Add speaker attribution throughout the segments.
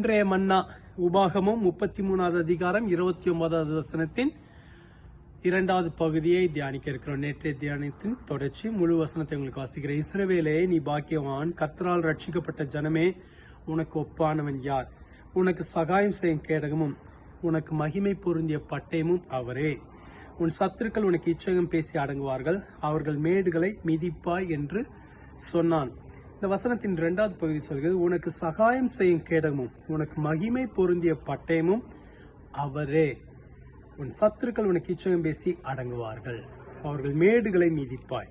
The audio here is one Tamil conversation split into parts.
Speaker 1: இன்றைய மன்னா உபாகமும் முப்பத்தி மூணாவது அதிகாரம் இருபத்தி ஒன்பதாவது வசனத்தின் இரண்டாவது பகுதியை தியானிக்க இருக்கிறோம். நேற்றைய தியானத்தின் தொடர்ச்சி முழு வசனத்தை உங்களுக்கு வாசிக்கிறேன். இஸ்ரவேலே நீ பாக்கியவான். கத்தரால் ரட்சிக்கப்பட்ட ஜனமே உனக்கு ஒப்பானவன் யார்? உனக்கு சகாயம் செய்யும் கேடகமும் உனக்கு மகிமை பொருந்திய பட்டயமும் அவரே. உன் சத்துருக்கள் உனக்கு இச்சகம் பேசி அடங்குவார்கள். அவர்கள் மேடுகளை மிதிப்பாய் என்று சொன்னான். இந்த வசனத்தின் இரண்டாவது பகுதி சொல்கிறது உனக்கு சகாயம் செய்யும் கேடகமும் உனக்கு மகிமை பொருந்திய பட்டயமும் அவரே. உன் சத்துருக்கள் உனக்கு இச்சகம் பேசி அடங்குவார்கள். அவர்கள் மேடுகளை மீதிப்பாய்.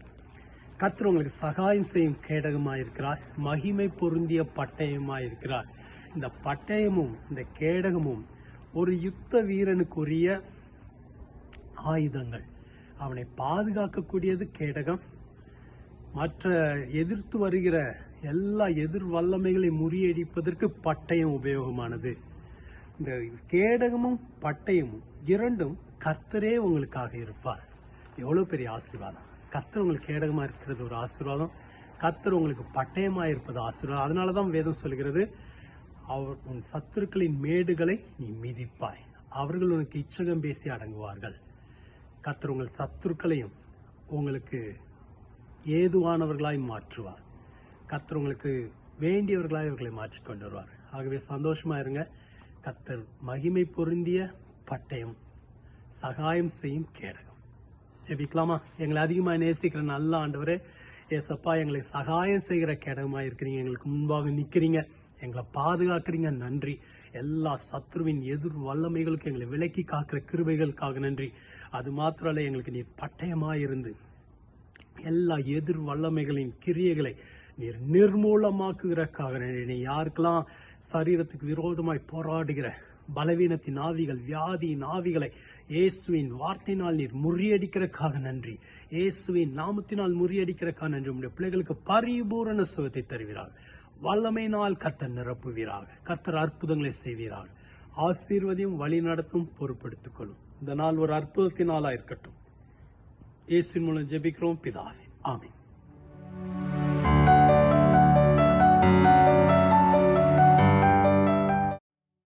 Speaker 1: கத்தர் உங்களுக்கு சகாயம் செய்யும் கேடகமாயிருக்கிறார் மகிமை பொருந்திய பட்டயமாயிருக்கிறார். இந்த பட்டயமும் இந்த கேடகமும் ஒரு யுத்த வீரனுக்குரிய ஆயுதங்கள். அவனை பாதுகாக்கக்கூடியது கேடகம் மற்ற எதிர்த்து வருகிற எல்லா எதிர் வல்லமைகளை முறியடிப்பதற்கு பட்டயம் உபயோகமானது. இந்த கேடகமும் பட்டயமும் இரண்டும் கர்த்தரே உங்களுக்காக இருப்பார். எவ்வளோ பெரிய ஆசீர்வாதம். கர்த்தர் உங்களுக்கு கேடகமாக இருக்கிறது ஒரு ஆசீர்வாதம். கர்த்தர் உங்களுக்கு பட்டயமாக இருப்பது ஆசீர்வாதம். அதனாலதான் வேதம் சொல்கிறது அவர் உன் சத்துருக்களின் மேடுகளை நீ மிதிப்பாய். அவர்கள் உனக்கு இச்சகம் பேசி அடங்குவார்கள். கர்த்தர் உங்கள் சத்துருக்களையும் உங்களுக்கு ஏதுவானவர்களாய் மாற்றுவார். கத்தர் உங்களுக்கு வேண்டியவர்களாய் இவர்களை மாற்றி கொண்டு வருவார். ஆகவே சந்தோஷமா இருங்க. கத்தர் மகிமை பொருந்திய பட்டயம் சகாயம் செய்யும் கேடகம். ஜெபிக்கலாமா? எங்களை அதிகமாக நேசிக்கிற நல்ல ஆண்டவரே ஏசப்பா எங்களை சகாயம் செய்கிற கேடகமாக இருக்கிறீங்க. எங்களுக்கு முன்பாக நிற்கிறீங்க எங்களை பாதுகாக்கிறீங்க. நன்றி. எல்லா சத்ருவின் எதிர் வல்லமைகளுக்கு எங்களை விலக்கி காக்கிற கிருபைகளுக்காக நன்றி. அது மாத்திரம் எங்களுக்கு நீர் பட்டயமாக இருந்து எல்லா எதிர் வல்லமைகளின் கிரியைகளை நீர் நிர்மூலமாக்குகிறக்காக நன்றி நீ யாருக்கெல்லாம் சரீரத்துக்கு விரோதமாய் போராடுகிற பலவீனத்தின் ஆவிகள் வியாதியின் ஆவிகளை இயேசுவின் வார்த்தையினால் நீர் முறியடிக்கிறக்காக நன்றி. இயேசுவின் நாமத்தினால் முறியடிக்கிறக்காக நன்றி. உங்களுடைய பிள்ளைகளுக்கு பரிபூரண சுகத்தை தருவீராக. வல்லமையினால் கர்த்தர் நிரப்புவீராக. கர்த்தர் அற்புதங்களை செய்வீராக. ஆசீர்வதியும் வழி நடத்தும் பொறுப்படுத்திக் கொள்ளும் இந்த நாள் ஒரு அற்புதத்தினாலா இருக்கட்டும். இயேசுவின் மூலம் ஜெபிக்கிறோம். பிதாவே ஆமீன்.